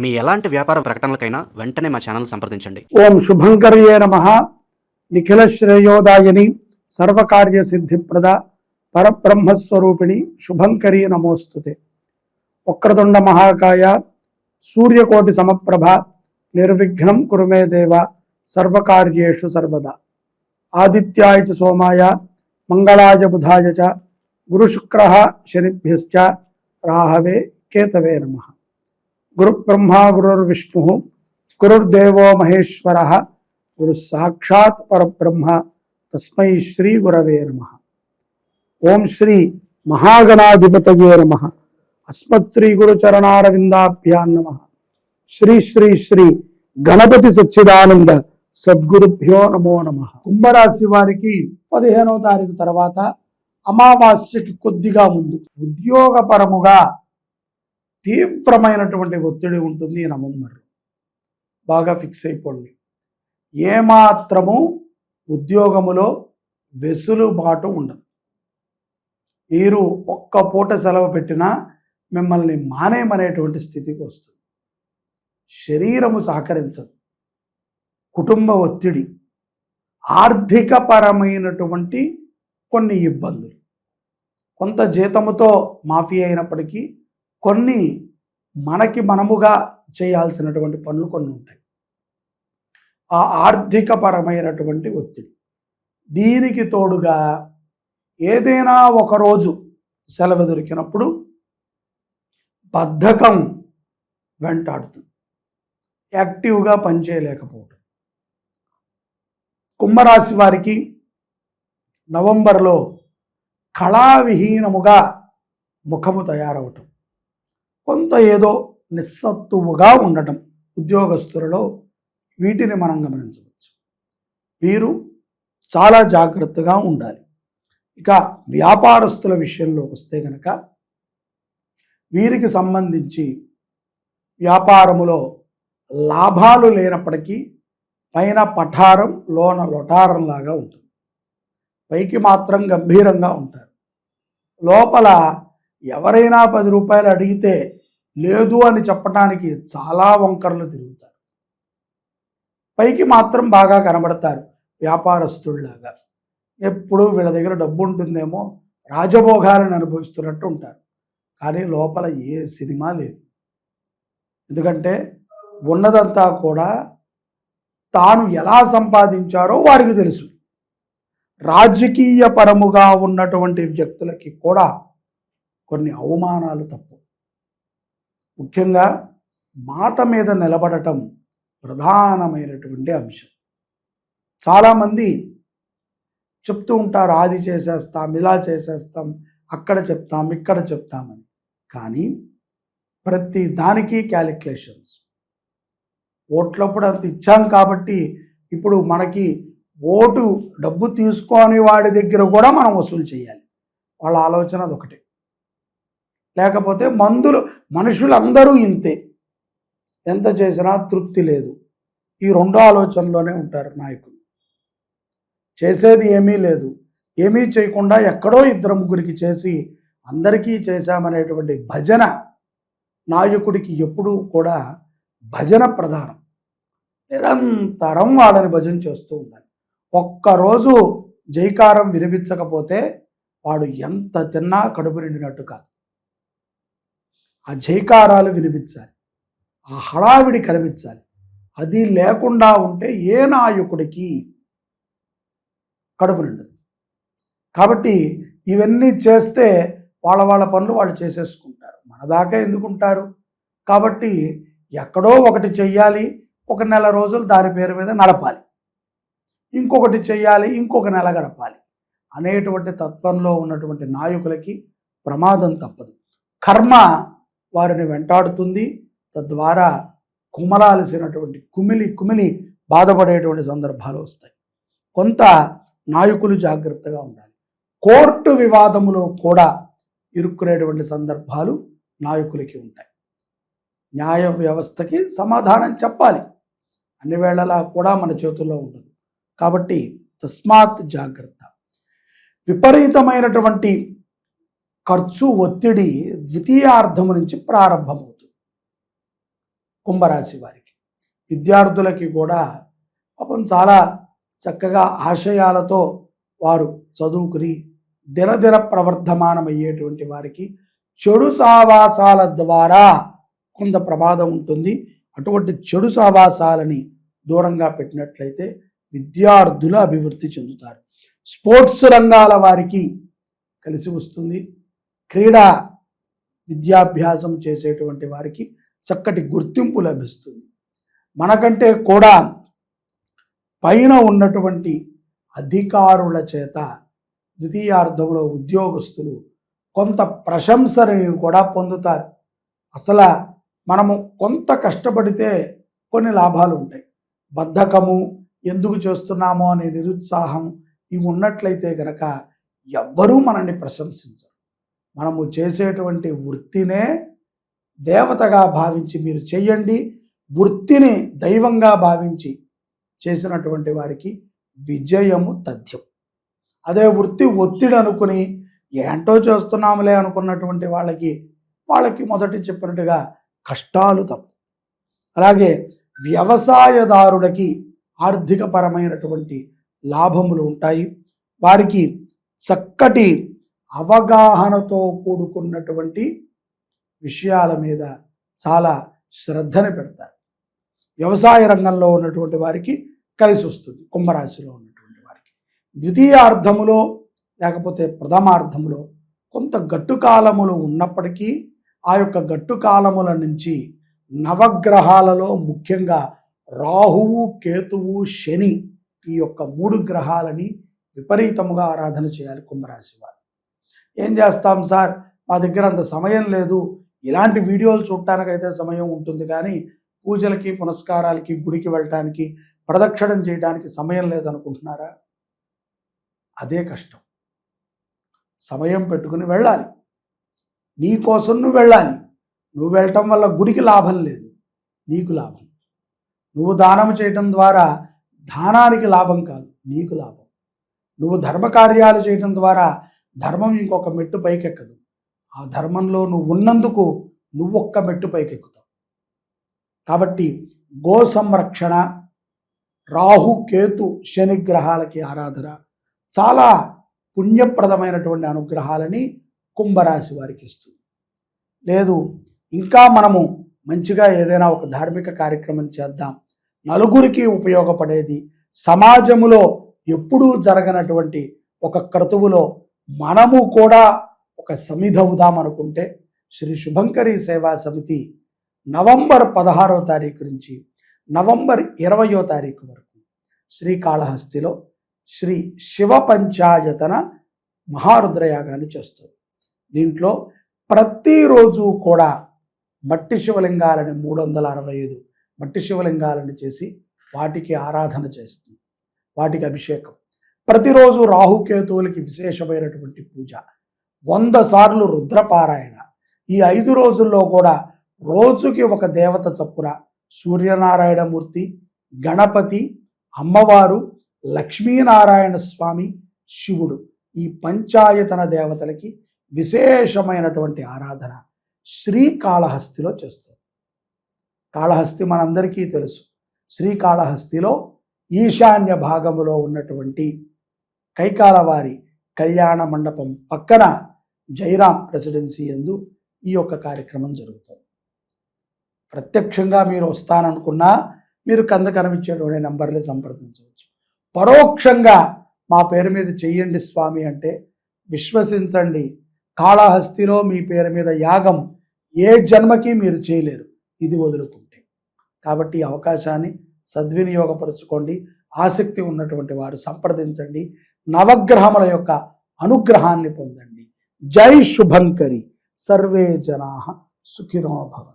మీ ఎలాంటి వ్యాపార ప్రకటనలకైనా వెంటనే మా ఛానల్ సంప్రదించండి. ఓం శుభంకర్యే నమ. నిఖిల శ్రేయోదాయని సర్వకార్య సిద్ధిప్రద పరబ్రహ్మస్వరూపిణి శుభంకరి నమోస్తుతే. వక్రతుండ మహాకాయ సూర్యకోటి సమప్రభ నిర్విఘ్నం కురుమే దేవ సర్వకార్యేషు సర్వదా. ఆదిత్యాయ చ సోమాయ మంగళాయ బుధాయ చ గురుశుక్ర శనిభ్యశ్చ రాహవే కేతవే నమ. గురుబ్రహ్మ గురుర్విష్ణు గురుర్దేవో మహేశ్వర గురు సాక్షాత్ పరబ్రహ్మ తస్మై శ్రీ గురవే నమ. ఓం శ్రీ మహాగణాధిపతయే నమ. అస్మత్ శ్రీ గురుచరణారవిందాభ్యాన్ నమ. శ్రీ శ్రీ శ్రీ గణపతి సచ్చిదానంద సద్గురుభ్యో నమో నమ. కుంభరాశి వారికి పదిహేనవ తారీఖు తర్వాత అమావాస్యకి కొద్దిగా ముందు. ఉద్యోగపరముగా తీవ్రమైనటువంటి ఒత్తిడి ఉంటుంది ఈ నవంబర్ బాగా ఫిక్స్ అయిపోండి. ఏమాత్రము ఉద్యోగములో వెసులుబాటు ఉండదు. మీరు ఒక్క పూట సెలవు పెట్టినా మిమ్మల్ని మానేమనేటువంటి స్థితికి వస్తుంది. శరీరము సహకరించదు. కుటుంబ ఒత్తిడి ఆర్థికపరమైనటువంటి కొన్ని ఇబ్బందులు. కొంత జీతముతో మాఫీ అయినప్పటికీ కొన్ని మనకి మనముగా చేయాల్సినటువంటి పనులు కొన్ని ఉంటాయి. ఆ ఆర్థికపరమైనటువంటి ఒత్తిడి. దీనికి తోడుగా ఏదైనా ఒకరోజు సెలవు దొరికినప్పుడు బద్ధకం వెంటాడుతుంది. యాక్టివ్గా పనిచేయలేకపోవటం కుంభరాశి వారికి నవంబర్లో కళావిహీనముగా ముఖము తయారవటం. కొంత ఏదో నిస్సత్తువుగా ఉండటం ఉద్యోగస్తులలో వీటిని మనం గమనించవచ్చు. వీరు చాలా జాగ్రత్తగా ఉండాలి. ఇక వ్యాపారస్తుల విషయంలోకి వస్తే కనుక వీరికి సంబంధించి వ్యాపారములో లాభాలు లేనప్పటికీ పైన పఠారం లోన లొటారంలాగా ఉంటుంది. పైకి మాత్రం గంభీరంగా ఉంటారు. లోపల ఎవరైనా పది రూపాయలు అడిగితే లేదు అని చెప్పడానికి చాలా వంకరలు తిరుగుతారు. పైకి మాత్రం బాగా కనబడతారు వ్యాపారస్తుల్లాగా. ఎప్పుడు వీళ్ళ దగ్గర డబ్బు ఉంటుందేమో రాజభోగాలను అనుభవిస్తున్నట్టు ఉంటారు. కానీ లోపల ఏ సినిమా లేదు. ఎందుకంటే ఉన్నదంతా కూడా తాను ఎలా సంపాదించారో వారికి తెలుసు. రాజకీయ పరముగా ఉన్నటువంటి వ్యక్తులకి కూడా కొన్ని అవమానాలు తప్పు. ముఖ్యంగా మాట మీద నిలబడటం ప్రధానమైనటువంటి అంశం. చాలామంది చెప్తూ ఉంటారు అది చేసేస్తాం ఇలా చేసేస్తాం అక్కడ చెప్తాం ఇక్కడ చెప్తామని కానీ ప్రతి దానికి క్యాలిక్యులేషన్స్ ఓట్లప్పుడు అంత ఇచ్చాం కాబట్టి ఇప్పుడు మనకి ఓటు డబ్బు తీసుకొని వాడి దగ్గర కూడా మనం వసూలు చేయాలి. వాళ్ళ ఆలోచన అదొకటే. లేకపోతే మందులు మనుషులందరూ ఇంతే. ఎంత చేసినా తృప్తి లేదు. ఈ రెండో ఆలోచనలోనే ఉంటారు నాయకులు. చేసేది ఏమీ లేదు. ఏమీ చేయకుండా ఎక్కడో ఇద్దరు ముగ్గురికి చేసి అందరికీ చేశామనేటువంటి భజన నాయకుడికి ఎప్పుడూ కూడా భజన ప్రధానం. నిరంతరం వాళ్ళని భజన చేస్తూ ఉండాలి. ఒక్కరోజు జైకారం వినిపించకపోతే వాడు ఎంత తిన్నా కడుపు నిండినట్టు కాదు. ఆ జైకారాలు వినిపించాలి. ఆ హడావిడి కనిపించాలి అది లేకుండా ఉంటే ఏ నాయకుడికి కడుపు నిండదు. కాబట్టి ఇవన్నీ చేస్తే వాళ్ళ వాళ్ళ పనులు వాళ్ళు చేసేసుకుంటారు. మన దాకా ఎందుకుంటారు? కాబట్టి ఎక్కడో ఒకటి చెయ్యాలి. ఒక నెల రోజులు దాని పేరు మీద నడపాలి. ఇంకొకటి చెయ్యాలి. ఇంకొక నెల గడపాలి. అనేటువంటి తత్వంలో ఉన్నటువంటి నాయకులకి ప్రమాదం తప్పదు. కర్మ వారిని వెంటాడుతుంది. తద్వారా కుమలాల్సినటువంటి కుమిలి కుమిలి బాధపడేటువంటి సందర్భాలు వస్తాయి. కొంత నాయకులు జాగ్రత్తగా ఉండాలి. కోర్టు వివాదములో కూడా ఇరుక్కునేటువంటి సందర్భాలు నాయకులకి ఉంటాయి. న్యాయ వ్యవస్థకి సమాధానం చెప్పాలి. అన్ని వేళలా కూడా మన చేతుల్లో ఉండదు. కాబట్టి తస్మాత్ జాగ్రత్త. విపరీతమైనటువంటి ఖర్చు ఒత్తిడి ద్వితీయార్థము నుంచి ప్రారంభమవుతుంది. కుంభరాశి వారికి. విద్యార్థులకి కూడా పాపం చాలా చక్కగా ఆశయాలతో వారు చదువుకుని దినదిన ప్రవర్ధమానమయ్యేటువంటి వారికి చెడు సావాసాల ద్వారా కొంత ప్రమాదం ఉంటుంది. అటువంటి చెడు సావాసాలని దూరంగా పెట్టినట్లయితే విద్యార్థులు అభివృద్ధి చెందుతారు. స్పోర్ట్స్ రంగాల వారికి కలిసి వస్తుంది. క్రీడా విద్యాభ్యాసం చేసేటువంటి వారికి చక్కటి గుర్తింపు లభిస్తుంది. మనకంటే కూడా పైన ఉన్నటువంటి అధికారుల చేత ద్వితీయార్థంలో ఉద్యోగస్తులు కొంత ప్రశంసని కూడా పొందుతారు. అసలు మనము కొంత కష్టపడితే కొన్ని లాభాలు ఉంటాయి. బద్ధకము ఎందుకు చేస్తున్నామో అనే నిరుత్సాహం ఇవి ఉన్నట్లయితే గనక ఎవ్వరూ మనల్ని ప్రశంసించరు. మనము చేసేటువంటి వృత్తినే దేవతగా భావించి మీరు చెయ్యండి. వృత్తిని దైవంగా భావించి చేసినటువంటి వారికి విజయము తథ్యం. అదే వృత్తి ఒత్తిడి అనుకుని ఏంటో చేస్తున్నాములే అనుకున్నటువంటి వాళ్ళకి వాళ్ళకి మొదటి చెప్పినట్టుగా కష్టాలు తప్పు. అలాగే వ్యవసాయదారులకి ఆర్థికపరమైనటువంటి లాభములు ఉంటాయి. వారికి చక్కటి అవగాహనతో కూడుకున్నటువంటి విషయాల మీద చాలా శ్రద్ధని పెడతారు. వ్యవసాయ రంగంలో ఉన్నటువంటి వారికి కలిసి వస్తుంది కుంభరాశిలో ఉన్నటువంటి వారికి. ద్వితీయార్థములో లేకపోతే ప్రథమార్థములో కొంత గట్టు కాలములు ఉన్నప్పటికీ ఆ యొక్క గట్టు కాలముల నుంచి నవగ్రహాలలో ముఖ్యంగా రాహువు కేతువు శని ఈ యొక్క మూడు గ్రహాలని విపరీతముగా ఆరాధన చేయాలి కుంభరాశి వారు. ఏం చేస్తాం సార్? మా దగ్గర అంత సమయం లేదు. ఇలాంటి వీడియోలు చూడటానికైతే సమయం ఉంటుంది కానీ పూజలకి పునస్కారాలకి గుడికి వెళ్ళటానికి ప్రదక్షిణం చేయడానికి సమయం లేదనుకుంటున్నారా? అదే కష్టం. సమయం పెట్టుకుని వెళ్ళాలి. నీ కోసం నువ్వు వెళ్ళాలి. నువ్వు వెళ్ళటం వల్ల గుడికి లాభం లేదు. నీకు లాభం. నువ్వు దానం చేయటం ద్వారా దానానికి లాభం కాదు నీకు లాభం. నువ్వు ధర్మకార్యాలు చేయటం ద్వారా ధర్మం ఇంకొక మెట్టు పైకెక్కదు. ఆ ధర్మంలో నువ్వు ఉన్నందుకు నువ్వు ఒక్క మెట్టు పైకెక్కుతావు. కాబట్టి గో సంరక్షణ రాహు కేతు శని గ్రహాలకి ఆరాధన చాలా పుణ్యప్రదమైనటువంటి అనుగ్రహాలని కుంభరాశి వారికి ఇస్తుంది. లేదు ఇంకా మనము మంచిగా ఏదైనా ఒక ధార్మిక కార్యక్రమం చేద్దాం. నలుగురికి ఉపయోగపడేది సమాజములో ఎప్పుడూ జరగనటువంటి ఒక క్రతువులో మనము కూడా ఒక సమిధ అవుదామనుకుంటే శ్రీ శుభంకరి సేవా సమితి నవంబర్ పదహారో తారీఖు నుంచి నవంబర్ ఇరవయో తారీఖు వరకు శ్రీకాళహస్తిలో శ్రీ శివ పంచాయతన మహారుద్రయాగాన్ని చేస్తుంది. దీంట్లో ప్రతిరోజు కూడా మట్టి శివలింగాలని మూడు వందల అరవై ఐదు మట్టి శివలింగాలను చేసి వాటికి ఆరాధన చేస్తుంది. వాటికి అభిషేకం. ప్రతిరోజు రాహుకేతువులకి విశేషమైనటువంటి పూజ. వంద సార్లు రుద్రపారాయణ. ఈ ఐదు రోజుల్లో కూడా రోజుకి ఒక దేవత చప్పున సూర్యనారాయణమూర్తి గణపతి అమ్మవారు లక్ష్మీనారాయణ స్వామి శివుడు ఈ పంచాయతన దేవతలకి విశేషమైనటువంటి ఆరాధన శ్రీకాళహస్తిలో చేస్తారు. కాళహస్తి మనందరికీ తెలుసు. శ్రీకాళహస్తిలో ఈశాన్య భాగములో ఉన్నటువంటి కైకాలవారి కళ్యాణ మండపం పక్కన జైరామ్ రెసిడెన్సీ ఎందు ఈ యొక్క కార్యక్రమం జరుగుతుంది. ప్రత్యక్షంగా మీరు వస్తాననుకున్నా మీరు కంద కనిపించేటువంటి నంబర్లే సంప్రదించవచ్చు. పరోక్షంగా మా పేరు మీద చెయ్యండి స్వామి అంటే విశ్వసించండి. కాళహస్తిలో మీ పేరు మీద యాగం ఏ జన్మకి మీరు చేయలేరు. ఇది వదులుకుంటే. కాబట్టి ఈ అవకాశాన్ని సద్వినియోగపరచుకోండి. ఆసక్తి ఉన్నటువంటి వారు సంప్రదించండి. నవగ్రహముల యొక్క అనుగ్రహాన్ని పొందండి. జై శుభంకరి. సర్వే జనా సుఖినో భవంతు